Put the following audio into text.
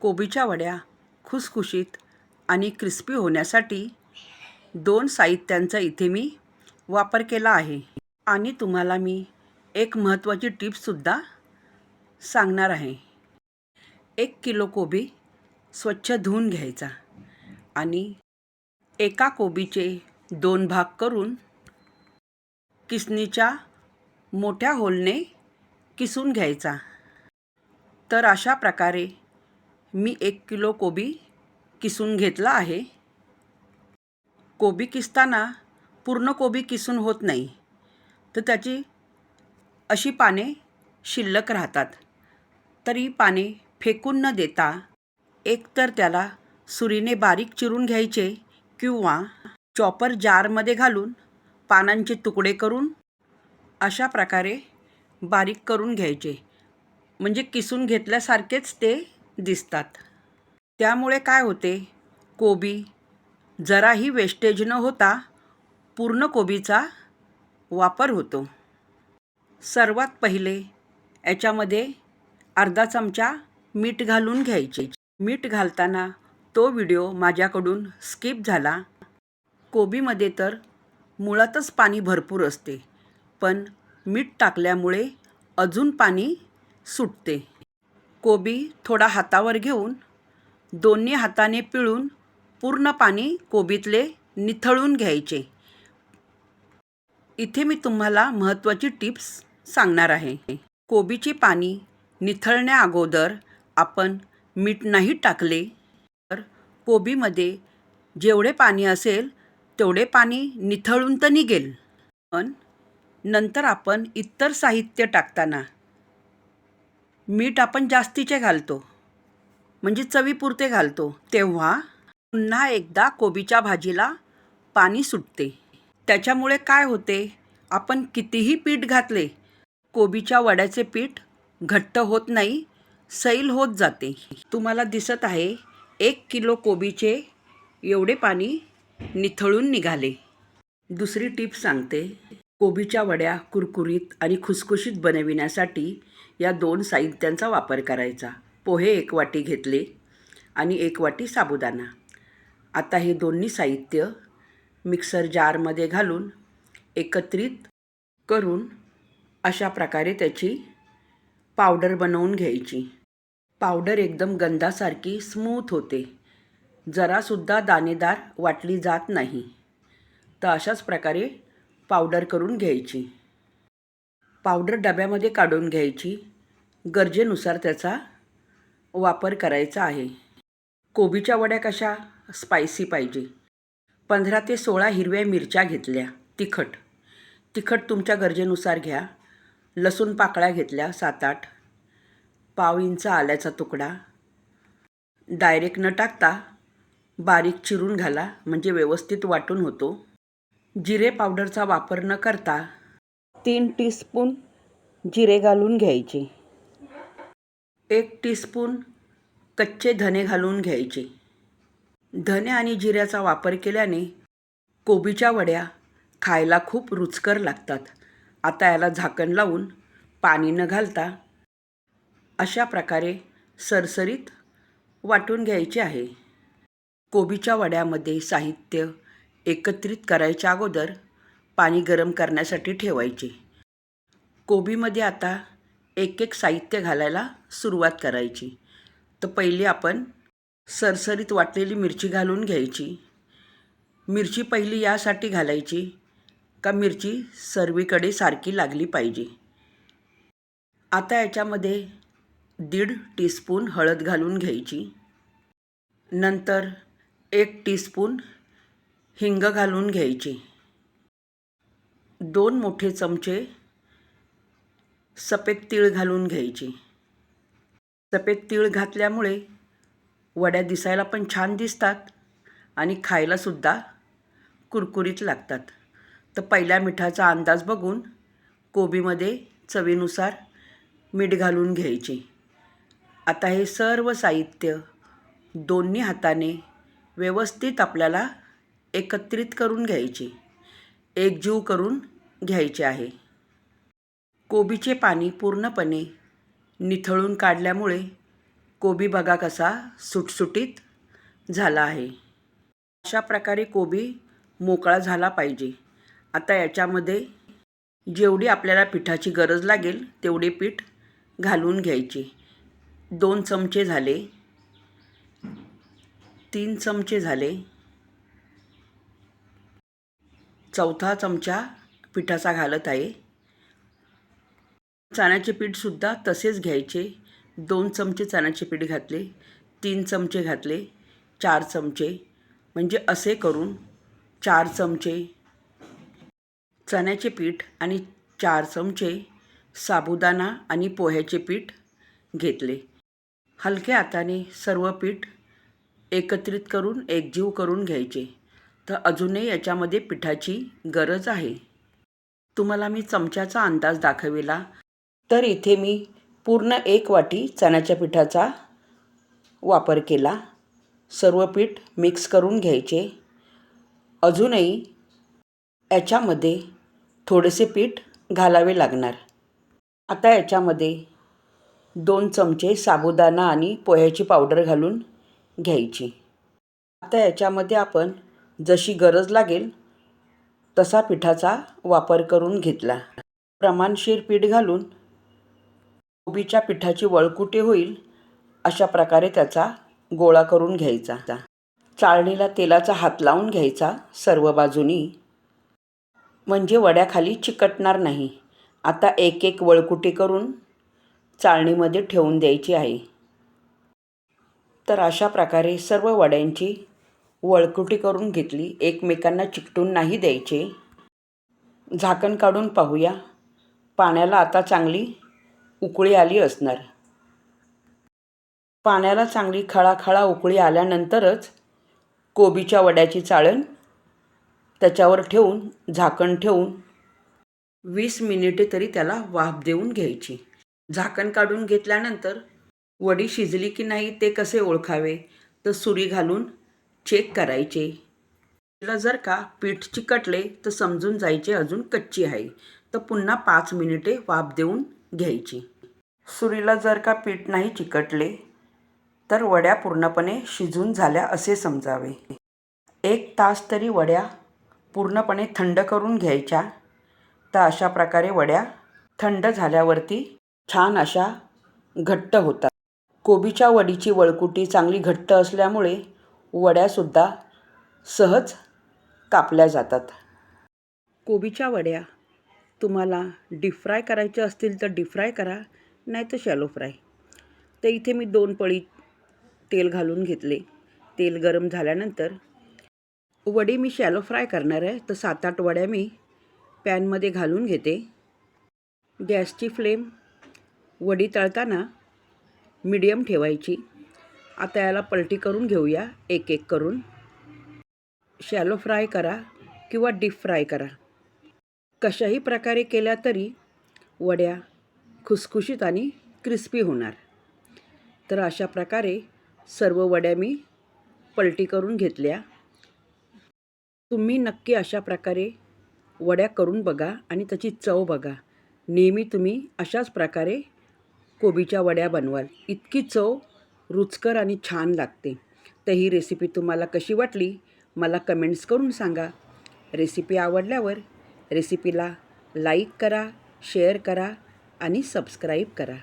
कोबीच्या वड्या खुसखुशीत आणि क्रिस्पी होण्यासाठी दोन साहित्यांचा इथे मी वापर केला आहे. आणि तुम्हाला मी एक महत्त्वाची टिप्ससुद्धा सांगणार आहे. एक किलो कोबी स्वच्छ धुवून घ्यायचा आणि एका कोबीचे दोन भाग करून किसनीच्या मोठ्या होलने किसून घ्यायचा. तर अशा प्रकारे मी एक किलो कोबी किसून घेतला आहे. कोबी किसताना पूर्ण कोबी किसून होत नाही. तर त्याची अशी पाने शिल्लक राहतात. तरी पाने फेकून न देता एकतर त्याला सुरीने बारीक चिरून घ्यायचे किंवा चॉपर जारमध्ये घालून पानांचे तुकडे करून अशा प्रकारे बारीक करून घ्यायचे. म्हणजे किसून घेतल्यासारखेच ते दिसतात. त्यामुळे काय होते? कोबी जराही वेस्टेज न होता पूर्ण कोबीचा वापर होतो. सर्वात पहिले याच्यामध्ये अर्धा चमचा मीठ घालून घ्यायचे. मीठ घालताना तो व्हिडिओ माझ्याकडून स्किप झाला. कोबीमध्ये तर मुळातच पाणी भरपूर असते पण मीठ टाकल्यामुळे अजून पाणी सुटते. कोबी थोडा हातावर घेऊन दोन्ही हाताने पिळून पूर्ण पाणी कोबीतले निथळून घ्यायचे. इथे मी तुम्हाला महत्त्वाची टिप्स सांगणार आहे. कोबीची पाणी निथळण्या अगोदर आपण मीठ नाही टाकले तर कोबीमध्ये जेवढे पाणी असेल तेवढे पाणी निथळून तर निघेल. पण नंतर आपण इतर साहित्य टाकताना मीठ आपण जास्तीचे घालतो म्हणजे चवीपुरते घालतो तेव्हा पुन्हा एकदा कोबीच्या भाजीला पाणी सुटते. त्याच्यामुळे काय होते? आपण कितीही पीठ घातले कोबीच्या वड्याचे पीठ घट्ट होत नाही सैल होत जाते. तुम्हाला दिसत आहे एक किलो कोबीचे एवढे पाणी निथळून निघाले. दुसरी टीप सांगते कोबीच्या वड्या कुरकुरीत आणि खुसखुशीत बनविण्यासाठी या दोन साहित्यांचा वापर करायचा. पोहे एक वाटी घेतले आणि एक वाटी साबुदाणा. आता हे दोन्ही साहित्य मिक्सर जारमध्ये घालून एकत्रित करून अशा प्रकारे त्याची पावडर बनवून घ्यायची. पावडर एकदम गंधासारखी स्मूथ होते. जरासुद्धा दाणेदार वाटली जात नाही. तर अशाच प्रकारे पावडर करून घ्यायची. पावडर डब्यामध्ये काढून घ्यायची. गरजेनुसार त्याचा वापर करायचा आहे. कोबीच्या वड्या कशा? स्पायसी पाहिजे. पंधरा ते सोळा हिरव्या मिरच्या घेतल्या. तिखट. तिखट तुमच्या गरजेनुसार घ्या. लसूण पाकळ्या घेतल्या सात आठ. पाव इंच आल्याचा तुकडा. डायरेक्ट न टाकता बारीक चिरून घाला म्हणजे व्यवस्थित वाटून होतो. जिरे पावडरचा वापर न करता तीन टीस्पून जिरे घालून घ्यायचे. एक टीस्पून कच्चे धने घालून घ्यायचे. धने आणि जिऱ्याचा वापर केल्याने कोबीच्या वड्या खायला खूप रुचकर लागतात. आता याला झाकण लावून पाणी न घालता अशा प्रकारे सरसरीत वाटून घ्यायचे आहे. कोबीच्या वड्यामध्ये साहित्य एकत्रित करायच्या अगोदर पाणी गरम करण्यासाठी ठेवायचे. कोबीमध्ये आता एक एक साहित्य घालायला सुरुवात करायची. तर पहिली आपण सरसरीत वाटलेली मिरची घालून घ्यायची. मिरची पहिली यासाठी घालायची का मिरची सर्वीकडे सारखी लागली पाहिजे. आता याच्यामध्ये दीड टीस्पून हळद घालून घ्यायची. नंतर एक टीस्पून हिंग घालून घ्यायची. दोन मोठे चमचे सफेद तीळ घालून घ्यायची. सफेद तीळ घातल्यामुळे वड्या दिसायला पण छान दिसतात आणि खायलासुद्धा कुरकुरीत लागतात. तर पहिल्या मिठाचा अंदाज बघून कोबीमध्ये चवीनुसार मीठ घालून घ्यायचे. आता हे सर्व साहित्य दोन्ही हाताने व्यवस्थित आपल्याला एकत्रित करून घ्यायचे. एकजीव करून घ्यायचे आहे. कोबीचे पाणी पूर्णपणे निथळून काढल्यामुळे कोबी बघा कसा सुटसुटीत झाला आहे. अशा प्रकारे कोबी मोकळा झाला पाहिजे. आता याच्यामध्ये जेवढी आपल्याला पिठाची गरज लागेल तेवढे पीठ घालून घ्यायचे. दोन चमचे झाले. तीन चमचे झाले. चौथा चमचा पिठाचा घालत आहे. चण्याचे पीठसुद्धा तसेच घ्यायचे. दोन चमचे चण्याचे पीठ घातले तीन चमचे घातले चार चमचे. म्हणजे असे करून चार चमचे चण्याचे पीठ आणि चार चमचे साबुदाणा आणि पोह्याचे पीठ घेतले. हलक्या हाताने सर्व पीठ एकत्रित करून एकजीव करून घ्यायचे. तर अजूनही याच्यामध्ये पिठाची गरज आहे. तुम्हाला मी चमच्याचा अंदाज दाखविला. तर इथे मी पूर्ण एक वाटी चण्याच्या पिठाचा वापर केला. सर्व पीठ मिक्स करून घ्यायचे. अजूनही याच्यामध्ये थोडेसे पीठ घालावे लागणार. आता याच्यामध्ये दोन चमचे साबुदाणा आणि पोह्याची पावडर घालून घ्यायची. आता याच्यामध्ये आपण जशी गरज लागेल तसा पिठाचा वापर करून घेतला. प्रमाणशीर पीठ घालून कोबीच्या पिठाची वळकुटे होईल? अशा प्रकारे त्याचा गोळा करून घ्यायचा. चाळणीला तेलाचा हात लावून घ्यायचा. सर्व बाजूनी म्हणजे वड्याखाली चिकटणार नाही. आता एक एक वळकुटी करून? चाळणीमध्ये ठेवून द्यायची आहे. तर अशा प्रकारे सर्व वड्यांची वळकुटी करून घेतली? एकमेकांना चिकटून नाही द्यायचे. झाकण काढून पाहूया. पाण्याला आता चांगली उकळी आली असणार. पाण्याला चांगली खळाखळा उकळी आल्यानंतरच कोबीच्या वड्याची चाळण त्याच्यावर ठेवून झाकण ठेवून वीस मिनिटे तरी त्याला वाफ देऊन घ्यायची. झाकण काढून घेतल्यानंतर वडी शिजली की नाही ते कसे ओळखावे तर सुरी घालून चेक करायचे. तिला जर का पीठ चिकटले तर समजून जायचे अजून कच्ची आहे तर पुन्हा पाच मिनिटे वाफ देऊन घ्यायची. सुरीला जर का पीठ नाही चिकटले तर वड्या पूर्णपणे शिजून झाल्या असे समजावे. एक तास तरी वड्या पूर्णपणे थंड करून घ्यायच्या तर अशा प्रकारे वड्या थंड झाल्यावरती छान अशा घट्ट होतात. कोबीच्या वडीची वळकुटी चांगली घट्ट असल्यामुळे वड्यासुद्धा सहज कापल्या जातात. कोबीच्या वड्या तुम्हाला डीप फ्राय करायच्या असतील तर डीप फ्राय करा. नाही तर शॅलो फ्राय तर इथे मी दोन पळी तेल घालून घेतले. तेल गरम झाल्यानंतर वडी मी शॅलो फ्राय करणार आहे. तर सात आठ वड्या मी पॅनमध्ये घालून घेते. गॅसची फ्लेम वडी तळताना मीडियम ठेवायची. आता याला पलटी करून घेऊया. एक एक करून. शॅलो फ्राय करा किंवा डीप फ्राय करा. कशाही प्रकारे केल्या तरी वड्या खुसखुशीत आणि क्रिस्पी होणार. तर अशा प्रकारे सर्व वड्या मी पलटी करून घेतल्या. तुम्ही नक्की अशा प्रकारे वड्या करून बघा आणि त्याची चव बघा. नेहमी तुम्ही अशाच प्रकारे कोबीच्या वड्या बनवाल. इतकी चव रुचकर आणि छान लागते. तर ही रेसिपी तुम्हाला कशी वाटली? मला कमेंट्स करून सांगा. रेसिपी आवडल्यावर रेसिपीला लाईक करा शेअर करा आणि सबस्क्राईब करा.